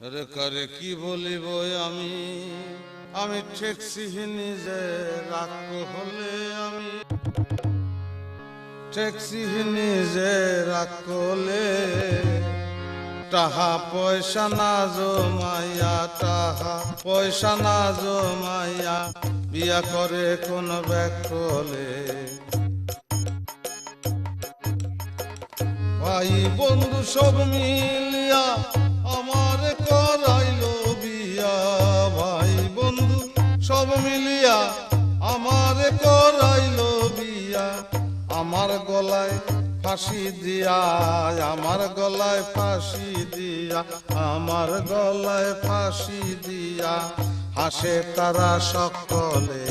রে করে কি বলিব আমি? আমি ঠেকছি নিজে রাগ হলে আমি। ঠেকছি নিজে রাগ করলে টাহা পয়সা না জমাইয়া টাহা পয়সা না জমাইয়া বিয়া করে কোন ব্যাগ করলে ভাই বন্ধু সব মিলিয়া আমার সব মিলিয়া আমার করাইলো বিয়া। আমার গলায় ফাঁসি দিয়া, আমার গলায় ফাঁসি দিয়া, আমার গলায় ফাঁসি দিয়া। হাসে তারা সকলে,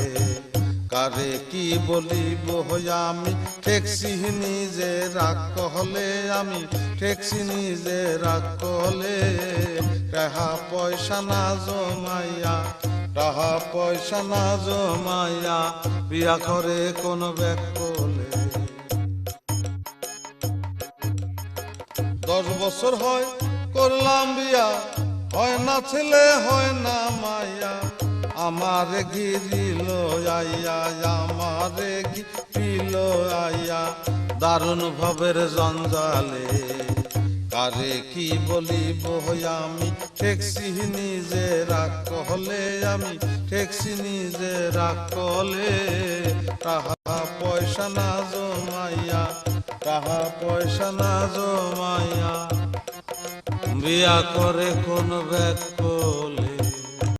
কারে কি বলিব আমি? ঠেকছি নিজে রাগ হলে আমি, ঠেকছি নিজে রাগ হলে টাহা পয়সা না জমাইয়া টাহা পয়সা না জমাইয়া বিয়া করে কোন ব্যাগ করলে দশ বছর হয় করলাম বিয়া, হয় না ছেলে, হয় না মাইয়া। আমার গিরিল আইয়া, আমার গিরিল আইয়া, দারুণ ভবের জঞ্জালে। কারে কি বলিব আমি? ঠেকছি নিজে রাগ হলে আমি ঠেকছি নিজে রাগ হলে তাহা পয়সা না জমাইয়া, তাহা পয়সা না জমাইয়া। বিয়া করে কোন ব্যাগ করলে